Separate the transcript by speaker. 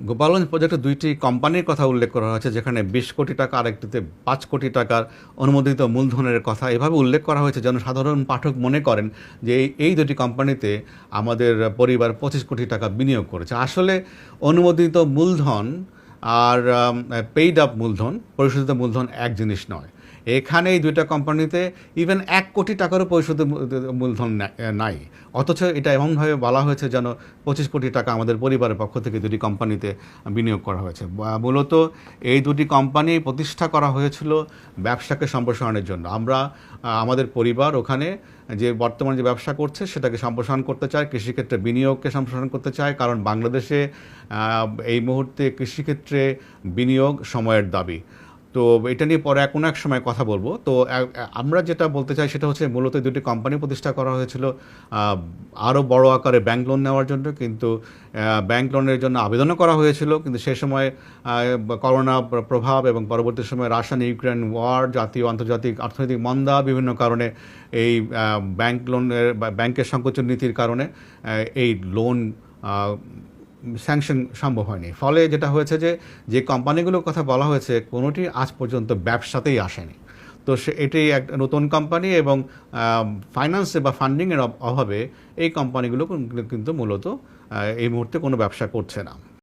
Speaker 1: গোপালগঞ্জ প্রজেক্টে দুইটি কোম্পানির কথা উল্লেখ করা হয়েছে, যেখানে বিশ কোটি টাকা, আরেকটিতে পাঁচ কোটি টাকার অনুমোদিত মূলধনের কথা এভাবে উল্লেখ করা হয়েছে। যেন সাধারণ পাঠক মনে করেন যে এই দুটি কোম্পানিতে আমাদের পরিবার পঁচিশ কোটি টাকা বিনিয়োগ করেছে। আসলে অনুমোদিত মূলধন আর পেইড আপ মূলধন, পরিশোধিত মূলধন এক জিনিস নয়। এখানে এই দুইটা কোম্পানিতে ইভেন এক কোটি টাকারও পরিশোধিত মূলধন নাই। অথচ এটা এমনভাবে বলা হয়েছে যেন পঁচিশ কোটি টাকা আমাদের পরিবারের পক্ষ থেকে দুটি কোম্পানিতে বিনিয়োগ করা হয়েছে। মূলত এই দুটি কোম্পানি প্রতিষ্ঠা করা হয়েছিল ব্যবসাকে সম্প্রসারণের জন্য। আমরা আমাদের পরিবার ওখানে যে বর্তমানে যে ব্যবসা করছে সেটাকে সম্প্রসারণ করতে চায়, কৃষিক্ষেত্রে বিনিয়োগকে সম্প্রসারণ করতে চায়, কারণ বাংলাদেশে এই মুহূর্তে কৃষিক্ষেত্রে বিনিয়োগ সময়ের দাবি। তো এটা নিয়ে পরে কোনো এক সময় কথা বলব। তো আমরা যেটা বলতে চাই সেটা হচ্ছে মূলত দুটি কোম্পানি প্রতিষ্ঠা করা হয়েছিল আরও বড় আকারে ব্যাংক লোন নেওয়ার জন্য। কিন্তু ব্যাংক লোনের জন্য আবেদনও করা হয়েছিল। কিন্তু সে সময় করোনা প্রভাব এবং পরবর্তী সময় রাশিয়ান ইউক্রেন ওয়ার জাতীয়, আন্তর্জাতিক, অর্থনৈতিক মন্দা বিভিন্ন কারণে এই ব্যাংক লোনের ব্যাংকের সংকোচন নীতির কারণে এই লোন স্যাংশন সম্ভব হয়নি। ফলে যেটা হয়েছে যে যে কোম্পানিগুলোর কথা বলা হয়েছে, কোনোটি আজ পর্যন্ত ব্যবসাতেই আসেনি। তো সে, এটি এক নতুন কোম্পানি এবং ফাইন্যান্সে বা ফান্ডিংয়ের অভাবে এই কোম্পানিগুলো কিন্তু মূলত এই মুহূর্তে কোনো ব্যবসা করছে না।